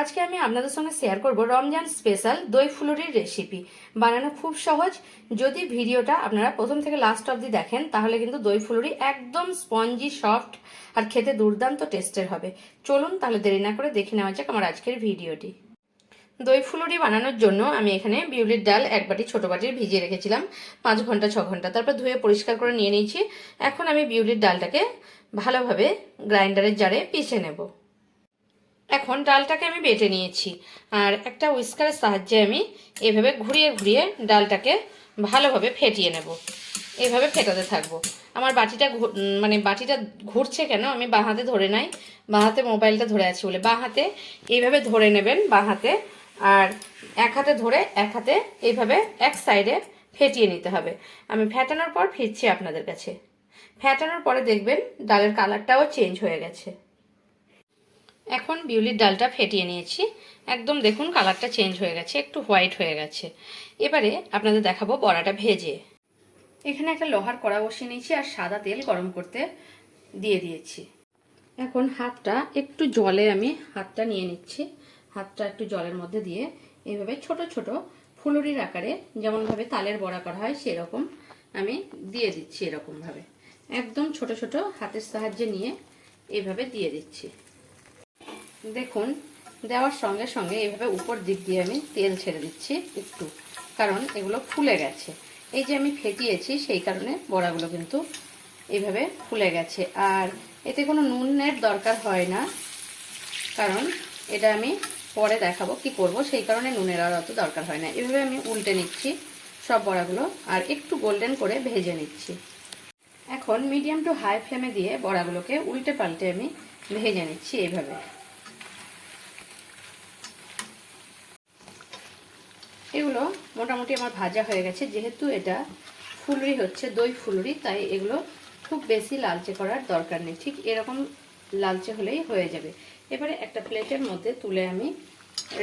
আজকে আমি আপনাদের সঙ্গে শেয়ার করব রমজান স্পেশাল দই ফুলুরির রেসিপি বানানো খুব সহজ। যদি ভিডিওটা আপনারা প্রথম থেকে লাস্ট অবধি দেখেন, তাহলে কিন্তু দই ফুলুরি একদম স্পঞ্জি সফট আর খেতে দুর্দান্ত টেস্টের হবে। চলুন তাহলে দেরি না করে দেখে নেওয়া যাক আমার আজকের ভিডিওটি। দই ফুলুরি বানানোর জন্য আমি এখানে বিউলির ডাল এক বাটি ছোট বাটির ভিজিয়ে রেখেছিলাম। পাঁচ ঘণ্টা, ছ ঘণ্টা। তারপর ধুয়ে পরিষ্কার করে নিয়ে নিয়েছি। এখন আমি বিউলির ডালটাকে ভালোভাবে গ্রাইন্ডারের জারে পিষে নেব। এখন ডালটাকে আমি বেটে নিয়েছি। আর একটা উইস্কারের সাহায্যে আমি এভাবে ঘুরিয়ে ঘুরিয়ে ডালটাকে ভালোভাবে ফেটিয়ে নেব। এভাবে ফেটাতে থাকব। আমার বাটিটা মানে বাটিটা ঘুরছে কেন? আমি বাঁ হাতে ধরে নাই। বাঁ হাতে মোবাইলটা ধরে আছি বলে। বাঁ হাতে এইভাবে ধরে নেবেন বাঁ হাতে। আর এক হাতে ধরে এক হাতে এইভাবে এক সাইডে ফেটিয়ে নিতে হবে। আমি ফেটানোর পর ফিরছি আপনাদের কাছে। ফেটানোর পরে দেখবেন ডালের কালারটাও চেঞ্জ হয়ে গেছে। এখন বিউলির ডালটা ফেটিয়ে নিয়েছি। একদম দেখুন কালারটা চেঞ্জ হয়ে গেছে, একটু হোয়াইট হয়ে গেছে। এবারে আপনাদের দেখাবো বড়াটা ভেজে। এখানে একটা লোহার কড়া বসিয়ে নিয়েছি আর সাদা তেল গরম করতে দিয়ে দিয়েছি। এখন হাতটা একটু জলে আমি হাতটা নিয়ে নিচ্ছি। হাতটা একটু জলের মধ্যে দিয়ে এইভাবে ছোট ছোট ফুলুরির আকারে যেমনভাবে তালের বড়া করা হয় সেরকম আমি দিয়ে দিচ্ছি এরকমভাবে। একদম ছোট ছোট হাতের সাহায্যে নিয়ে এইভাবে দিয়ে দিচ্ছি। দেখুন, দেওয়ার সঙ্গে সঙ্গে এইভাবে উপর দিক দিয়ে আমি তেল ছেড়ে দিচ্ছি একটু, কারণ এগুলো ফুলে গেছে। এই যে আমি ফেটিয়েছি, সেই কারণে বড়াগুলো কিন্তু এইভাবে ফুলে গেছে। আর এতে কোনো নুনের দরকার হয় না, কারণ এটা আমি পরে দেখাবো কি করব, সেই কারণে নুনের আর অত দরকার হয় না। এভাবে আমি উল্টে নিচ্ছি সব বড়াগুলো, আর একটু গোল্ডেন করে ভেজে নিচ্ছি। এখন মিডিয়াম টু হাই ফ্লেমে দিয়ে বড়াগুলোকে উল্টে পাল্টে আমি ভেজে নিচ্ছি এইভাবে এগুলো মোটামুটি আমার ভাজা হয়ে গেছে। যেহেতু এটা ফুলুরি হচ্ছে, দই ফুলুরি, তাই এগুলো খুব বেশি লালচে করার দরকার নেই। ঠিক এরকম লালচে হলেই হয়ে যাবে। এবারে একটা প্লেটের মধ্যে তুলে আমি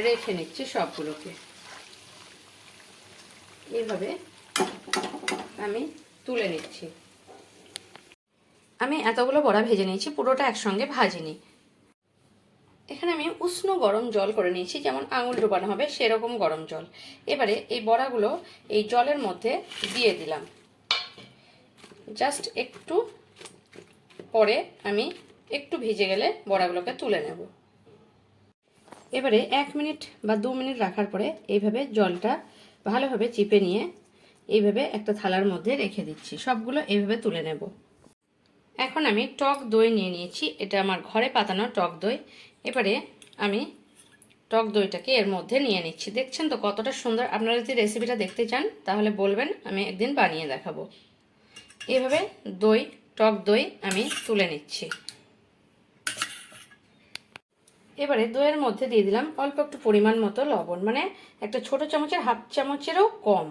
রেখে নিচ্ছি সবগুলোকে। এইভাবে আমি তুলে নিচ্ছি। আমি এতগুলো বড়া ভেজে নিয়েছি, পুরোটা একসঙ্গে ভাজিনি। এখানে আমি উষ্ণ গরম জল করে নিয়েছি, যেমন আঙুল ডোবানো হবে সেরকম গরম জল। এবারে এই বড়াগুলো এই জলের মধ্যে দিয়ে দিলাম। জাস্ট একটু পরে আমি একটু ভিজে গেলে বড়াগুলোকে তুলে নেব। এবারে এক মিনিট বা দু মিনিট রাখার পরে এইভাবে জলটা ভালোভাবে চিপে নিয়ে এইভাবে একটা থালার মধ্যে রেখে দিচ্ছি। সবগুলো এইভাবে তুলে নেব। এখন আমি টক দই নিয়ে নিয়েছি। এটা আমার ঘরে পাতানো টক দই। এবারে আমি টক দইটাকে এর মধ্যে নিয়ে নিচ্ছি। দেখছেন তো কতটা সুন্দর? আপনারা যদি রেসিপিটা দেখতে চান, তাহলে বলবেন, আমি একদিন বানিয়ে দেখাবো। এভাবে দই, টক দই আমি তুলে নিচ্ছি। এবারে দইয়ের মধ্যে দিয়ে দিলাম অল্প একটু পরিমাণ মতো লবণ। মানে একটা ছোট চামচের, হাফ চামচেরও কম।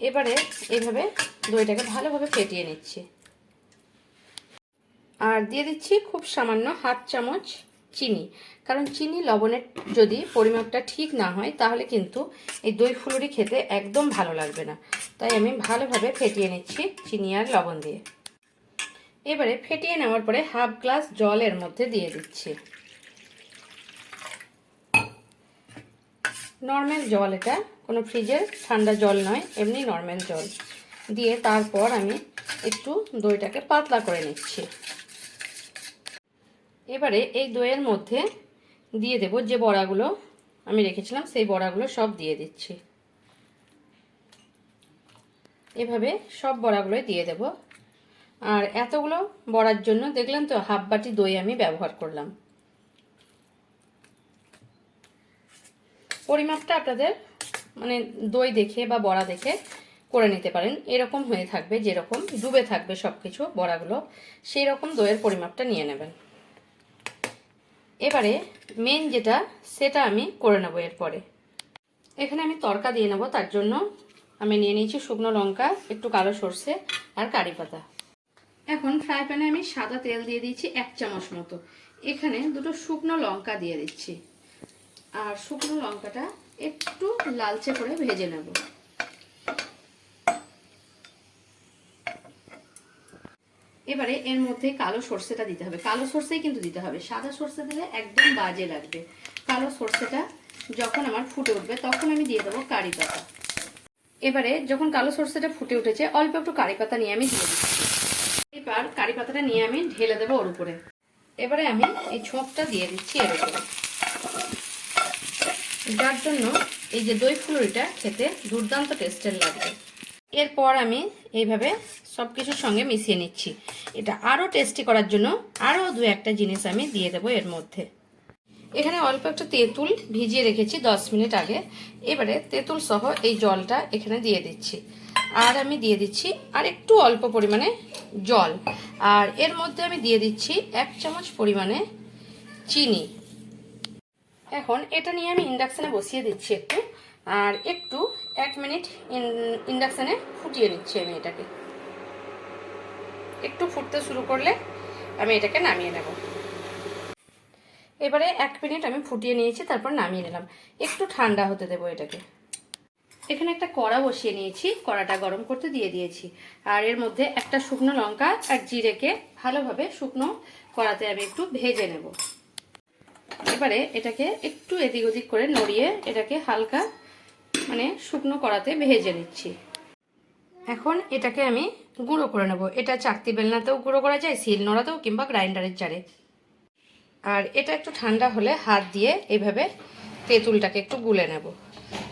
এবারে এইভাবে দইটাকে ভালোভাবে ফেটিয়ে নিচ্ছি। আর দিয়ে দিচ্ছি খুব সামান্য হাফ চামচ চিনি। কারণ চিনি লবণের যদি পরিমাপটা ঠিক না হয়, তাহলে কিন্তু এই দই ফুলুরি খেতে একদম ভালো লাগবে না। তাই আমি ভালোভাবে ফেটিয়ে নিচ্ছি চিনি আর লবণ দিয়ে। এবারে ফেটিয়ে নেওয়ার পরে হাফ গ্লাস জলের মধ্যে দিয়ে দিচ্ছি। নর্মাল জল এটা, কোনো ফ্রিজের ঠান্ডা জল নয়, এমনি নর্মাল জল। দিয়ে তারপর আমি একটু দইটাকে পাতলা করে নিচ্ছি। এবারে এই দইয়ের মধ্যে দিয়ে দেব যে বড়াগুলো আমি রেখেছিলাম, সেই বড়াগুলো সব দিয়ে দিচ্ছি। এভাবে সব বড়াগুলোই দিয়ে দেব। আর এতগুলো বড়ার জন্য দেখলাম তো, হাফ বাটি দই আমি ব্যবহার করলাম। পরিমাপটা আপনাদের মানে দই দেখে বা বড়া দেখে করে নিতে পারেন। এরকম হয়ে থাকবে, যেরকম ডুবে থাকবে সব কিছু বড়াগুলো সেই রকম দইয়ের পরিমাপটা নিয়ে নেবেন। এবারে মেন যেটা, সেটা আমি করে নেব এরপরে। এখানে আমি তরকা দিয়ে নেব, তার জন্য আমি নিয়ে নিয়েছি শুকনো লঙ্কা, একটু কালো সর্ষে আর কারি পাতা। এখন ফ্রাই প্যানে আমি সাদা তেল দিয়ে দিয়েছি এক চামচ মতো। এখানে দুটো শুকনো লঙ্কা দিয়ে দিচ্ছি। আর শুকনো লঙ্কাটা একটু লালচে করে ভেজে নেব। এবারে এর মধ্যে কালো সর্ষেটা দিতে হবে। কালো সর্ষেই কিন্তু দিতে হবে। সাদা সর্ষে দিলে একদম বাজে লাগবে। কালো সর্ষেটা যখন আমার ফুটে উঠবে, তখন আমি দিয়ে দেবো কারি পাতা। এবারে যখন কালো সর্ষেটা ফুটে উঠেছে, অল্প একটু কারি পাতা নিয়ে আমি দিয়ে দিচ্ছি। এবার কারি পাতাটা নিয়ে আমি ঢেলে দেবো ওর উপরে। এবারে আমি এই ছোঁকটা দিয়ে দিচ্ছি এর উপরে। যার জন্য এই যে দই ফুলুরিটা খেতে দুর্দান্ত টেস্টের লাগবে। এরপর আমি এইভাবে সব কিছুর সঙ্গে মিশিয়ে নিচ্ছি। এটা আরও টেস্টি করার জন্য আরও দু একটা জিনিস আমি দিয়ে দেবো এর মধ্যে। এখানে অল্প একটু তেঁতুল ভিজিয়ে রেখেছি দশ মিনিট আগে। এবারে তেঁতুল সহ এই জলটা এখানে দিয়ে দিচ্ছি। আর আমি দিয়ে দিচ্ছি আর একটু অল্প পরিমাণে জল। আর এর মধ্যে আমি দিয়ে দিচ্ছি এক চামচ পরিমাণে চিনি। এখন এটা নিয়ে আমি ইন্ডাকশানে বসিয়ে দিচ্ছি একটু। আর একটু এক মিনিট ইন্ডাকশানে ফুটিয়ে নিচ্ছি আমি এটাকে। একটু ফুটতে শুরু করলে আমি এটাকে নামিয়ে নেব। এবারে এক মিনিট আমি ফুটিয়ে নিয়েছি, তারপর নামিয়ে নিলাম। একটু ঠান্ডা হতে দেবো এটাকে। এখানে একটা কড়া বসিয়ে নিয়েছি, কড়াটা গরম করতে দিয়ে দিয়েছি। আর এর মধ্যে একটা শুকনো লঙ্কা আর জিরেকে ভালোভাবে শুকনো কড়াতে আমি একটু ভেজে নেব। এবারে এটাকে একটু এদিক ওদিক করে নড়িয়ে এটাকে হালকা মানে শুকনো করাতে ভেজে নিচ্ছি। এখন এটাকে আমি গুঁড়ো করে নেব। এটা চাকতি বেলনাতেও গুঁড়ো করা যায় শিল নোড়াতেও কিংবা গ্রাইন্ডারের চারে আর এটা একটু ঠান্ডা হলে হাত দিয়ে এভাবে তেঁতুলটাকে একটু গুলে নেব।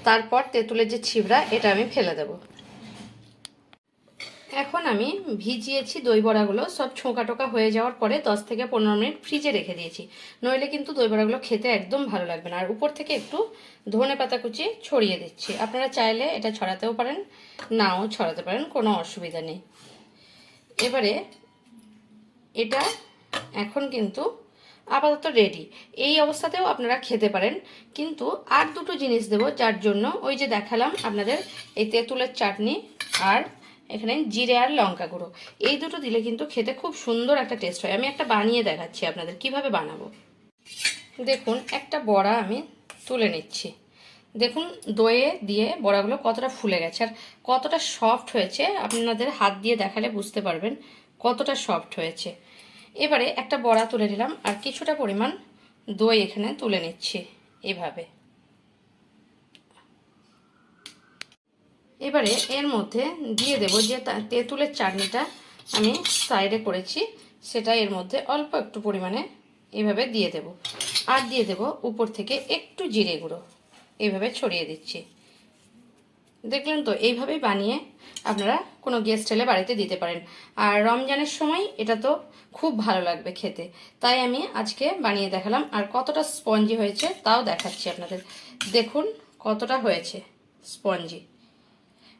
তারপর তেঁতুলের যে ছিবড়া, এটা আমি ফেলে দেব। এখন আমি ভিজিয়েছি দই বড়াগুলো। সব ছোঁকা টোকা হয়ে যাওয়ার পরে দশ থেকে পনেরো মিনিট ফ্রিজে রেখে দিয়েছি। নইলে কিন্তু দই বড়াগুলো খেতে একদম ভালো লাগবে না। আর উপর থেকে একটু ধনে পাতা কুচি ছড়িয়ে দিচ্ছি। আপনারা চাইলে এটা ছড়াতেও পারেন, নাও ছড়াতে পারেন, কোনো অসুবিধা নেই। এবারে এটা এখন কিন্তু আপাতত রেডি এই অবস্থাতেও আপনারা খেতে পারেন। কিন্তু আর দুটো জিনিস দেব যার জন্য ওই যে দেখালাম আপনাদের এই তেঁতুলের চাটনি আর এখানে জিরে আর লঙ্কা গুঁড়ো। এই দুটো দিলে কিন্তু খেতে খুব সুন্দর একটা টেস্ট হয়। আমি একটা বানিয়ে দেখাচ্ছি আপনাদের, কীভাবে বানাবো? দেখুন, একটা বড়া আমি তুলে নিচ্ছি। দেখুন, দইয়ে দিয়ে বড়াগুলো কতটা ফুলে গেছে। আর কতটা সফট হয়েছে, আপনাদের হাত দিয়ে দেখালে বুঝতে পারবেন কতটা সফট হয়েছে। এবারে একটা বড়া তুলে নিলাম, আর কিছুটা পরিমাণ দই এখানে তুলে নিচ্ছি এভাবে। এবারে এর মধ্যে দিয়ে দেব যে তেঁতুলের চাটনিটা আমি সাইডে করেছি, সেটা এর মধ্যে অল্প একটু পরিমাণে এভাবে দিয়ে দেব। আর দিয়ে দেব উপর থেকে একটু জিরে গুঁড়ো এইভাবে ছড়িয়ে দিচ্ছি। দেখলেন তো, এইভাবেই বানিয়ে আপনারা কোনো গেস্ট এলে বাড়িতে দিতে পারেন। আর রমজানের সময় এটা তো খুব ভালো লাগবে খেতে। তাই আমি আজকে বানিয়ে দেখালাম আর কতটা স্পঞ্জি হয়েছে তাও দেখাচ্ছি আপনাদের। দেখুন কতটা হয়েছে স্পঞ্জি।